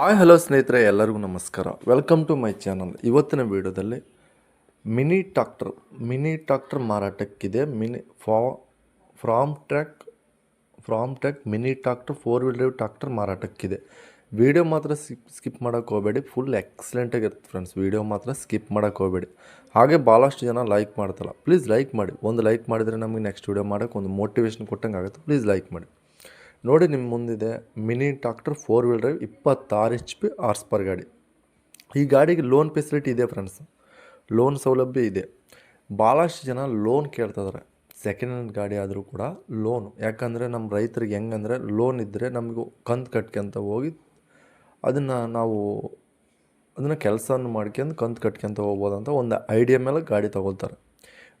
Hi, hello ಸ್ನೇಹಿತರೆ, ಎಲ್ಲರಿಗೂ ನಮಸ್ಕಾರ. ವೆಲ್ಕಮ್ ಟು ಮೈ ಚಾನಲ್ ಇವತ್ತಿನ ವಿಡಿಯೋದಲ್ಲಿ ಮಿನಿ ಟ್ರಾಕ್ಟರ್ ಮಿನಿ ಟ್ರಾಕ್ಟರ್ ಮಾರಾಟಕ್ಕಿದೆ. ಮಿನಿ ಫಾ, Farmtrac Farmtrac mini tractor four wheel drive tractor ಮಾರಾಟಕ್ಕಿದೆ. Video ಮಾತ್ರ ಸ್ಕಿಪ್ ಸ್ಕಿಪ್ ಮಾಡೋಕ್ಕೆ ಹೋಗಬೇಡಿ. ಫುಲ್ ಎಕ್ಸಲೆಂಟಾಗಿರುತ್ತೆ ಫ್ರೆಂಡ್ಸ್ ವಿಡಿಯೋ ಮಾತ್ರ ಸ್ಕಿಪ್ ಮಾಡೋಕ್ಕೆ ಹೋಗಬೇಡಿ. ಹಾಗೆ ಭಾಳಷ್ಟು ಜನ ಲೈಕ್ ಮಾಡ್ತಲ್ಲ. ಪ್ಲೀಸ್ ಲೈಕ್ ಮಾಡಿ. ಒಂದು ಲೈಕ್ ಮಾಡಿದರೆ ನಮಗೆ ನೆಕ್ಸ್ಟ್ ವಿಡಿಯೋ ಮಾಡೋಕ್ಕೆ ಒಂದು ಮೋಟಿವೇಶನ್ ಕೊಟ್ಟಂಗೆ ಆಗುತ್ತೆ. ಪ್ಲೀಸ್ ಲೈಕ್ ಮಾಡಿ. ನೋಡಿ ನಿಮ್ಮ ಮುಂದಿದೆ mini tractor four wheel drive ಇಪ್ಪತ್ತಾರು ಎಚ್ ಪಿ ಆರ್ಸ್ ಪರ್ ಗಾಡಿ. ಈ ಗಾಡಿಗೆ ಲೋನ್ ಫೆಸಿಲಿಟಿ ಇದೆ ಫ್ರೆಂಡ್ಸ್ ಲೋನ್ ಸೌಲಭ್ಯ ಇದೆ. ಭಾಳಷ್ಟು ಜನ ಲೋನ್ ಕೇಳ್ತಿದ್ದಾರೆ ಸೆಕೆಂಡ್ ಹ್ಯಾಂಡ್ ಗಾಡಿ ಆದರೂ ಕೂಡ ಲೋನು ಯಾಕಂದರೆ ನಮ್ಮ ರೈತರಿಗೆ ಹೆಂಗಂದರೆ ಲೋನ್ ಇದ್ದರೆ ನಮಗೂ ಕಂತು ಕಟ್ಕೊಂತ ಹೋಗಿ ಅದನ್ನು ನಾವು ಅದನ್ನು ಕೆಲಸವನ್ನು ಮಾಡ್ಕೊಂಡು ಕಂತು ಕಟ್ಕೊಂತ ಹೋಗ್ಬೋದಂತ ಒಂದು ಐಡಿಯಾ ಮೇಲೆ ಗಾಡಿ ತೊಗೊಳ್ತಾರೆ.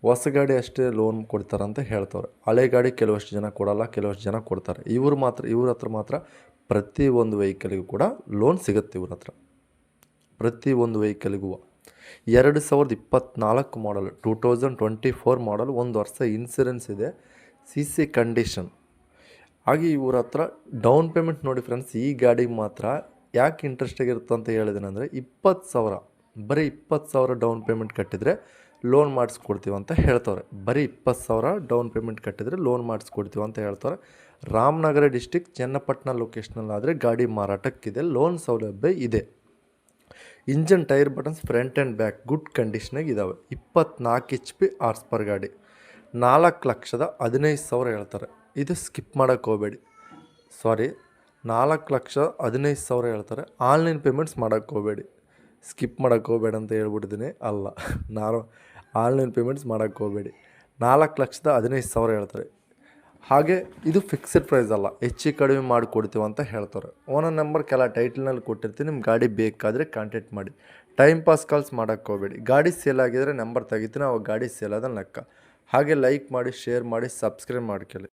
ಹೊಸ ಗಾಡಿ ಅಷ್ಟೇ ಲೋನ್ ಕೊಡ್ತಾರೆ ಅಂತ ಹೇಳ್ತಾರೆ ಹಳೆ ಗಾಡಿ ಕೆಲವಷ್ಟು ಜನ ಕೊಡಲ್ಲ, ಕೆಲವಷ್ಟು ಜನ ಕೊಡ್ತಾರೆ. ಇವರು ಮಾತ್ರ, ಇವ್ರ ಹತ್ರ ಮಾತ್ರ ಪ್ರತಿ ಒಂದು ವೆಹಿಕಲ್ಗೂ ಕೂಡ ಲೋನ್ ಸಿಗುತ್ತೆ ಇವ್ರ ಹತ್ರ. ಪ್ರತಿ ಒಂದು ವೆಹಿಕಲ್ಗೂ ಎರಡು ಸಾವಿರದ ಇಪ್ಪತ್ತ್ನಾಲ್ಕು model two thousand twenty four model ಒಂದು ವರ್ಷ ಇನ್ಸೂರೆನ್ಸ್ ಇದೆ ಸಿ ಸಿ ಕಂಡೀಷನ್ ಹಾಗೆ ಇವ್ರ ಹತ್ರ ಡೌನ್ ಪೇಮೆಂಟ್ ನೋಡಿ ಫ್ರೆಂಡ್ಸ್ ಈ ಗಾಡಿಗೆ ಮಾತ್ರ ಯಾಕೆ ಇಂಟ್ರೆಸ್ಟಾಗಿರುತ್ತೆ ಅಂತ ಹೇಳಿದ್ದೀನಿ ಅಂದರೆ ಇಪ್ಪತ್ತು ಸಾವಿರ, ಬರೀ ಇಪ್ಪತ್ತು ಸಾವಿರ ಡೌನ್ ಪೇಮೆಂಟ್ ಕಟ್ಟಿದರೆ ಲೋನ್ ಮಾಡಿಸ್ಕೊಡ್ತೀವಿ ಅಂತ ಹೇಳ್ತವ್ರೆ. ಬರೀ ಇಪ್ಪತ್ತು ಸಾವಿರ ಡೌನ್ ಪೇಮೆಂಟ್ ಕಟ್ಟಿದರೆ ಲೋನ್ ಮಾಡಿಸ್ಕೊಡ್ತೀವಿ ಅಂತ ಹೇಳ್ತಾರೆ ರಾಮನಗರ ಡಿಸ್ಟಿಕ್ ಚನ್ನಪಟ್ಟಣ ಲೊಕೇಶನಲ್ಲಾದರೆ ಗಾಡಿ ಮಾರಾಟಕ್ಕಿದೆ, ಲೋನ್ ಸೌಲಭ್ಯ ಇದೆ. Engine tyre buttons front and back good ಕಂಡೀಷ್ನಾಗ ಇದ್ದಾವೆ ಇಪ್ಪತ್ನಾಲ್ಕು ಎಚ್ ಪಿ ಆರ್ಸ್ ಪರ್ ಗಾಡಿ. ನಾಲ್ಕು ಲಕ್ಷದ ಹದಿನೈದು ಸಾವಿರ ಹೇಳ್ತಾರೆ. ಇದು ಸ್ಕಿಪ್ ಮಾಡೋಕ್ಕೆ ಹೋಗಬೇಡಿ. ಸಾರಿ, ನಾಲ್ಕು ಲಕ್ಷ ಹದಿನೈದು ಸಾವಿರ ಹೇಳ್ತಾರೆ. ಆನ್ಲೈನ್ ಪೇಮೆಂಟ್ಸ್ ಮಾಡೋಕ್ಕೆ ಹೋಗಬೇಡಿ. ಸ್ಕಿಪ್ ಮಾಡೋಕ್ಕೆ ಹೋಗಬೇಡ ಅಂತ ಹೇಳ್ಬಿಟ್ಟಿದ್ದೀನಿ. ಅಲ್ಲ ನಾನು ಆನ್ಲೈನ್ ಪೇಮೆಂಟ್ಸ್ ಮಾಡೋಕ್ಕೆ ಹೋಗಬೇಡಿ. ನಾಲ್ಕು ಲಕ್ಷದ ಹದಿನೈದು ಸಾವಿರ ಹೇಳ್ತಾರೆ. ಹಾಗೆ ಇದು ಫಿಕ್ಸೆಡ್ ಪ್ರೈಸ್ ಅಲ್ಲ, ಹೆಚ್ಚು ಕಡಿಮೆ ಮಾಡಿಕೊಡ್ತೀವಿ ಅಂತ ಹೇಳ್ತಾರೆ. ಓನರ್ ನಂಬರ್ ಕೆಲ ಟೈಟ್ಲ್ನಲ್ಲಿ ಕೊಟ್ಟಿರ್ತೀನಿ ನಿಮ್ಮ ಗಾಡಿ ಬೇಕಾದರೆ ಕಾಂಟ್ಯಾಕ್ಟ್ ಮಾಡಿ. ಟೈಮ್ ಪಾಸ್ ಕಾಲ್ಸ್ ಮಾಡೋಕ್ಕೆ ಹೋಗಬೇಡಿ. ಗಾಡಿ ಸೇಲ್ ಆಗಿದ್ರೆ ನಂಬರ್ ತೆಗಿತೀನಿ, ಅವಾಗ ಗಾಡಿ ಸೇಲ್ ಆದ ಲೆಕ್ಕ. ಹಾಗೆ ಲೈಕ್ ಮಾಡಿ, ಶೇರ್ ಮಾಡಿ, ಸಬ್ಸ್ಕ್ರೈಬ್ ಮಾಡ್ಕೊಳ್ಳಿ.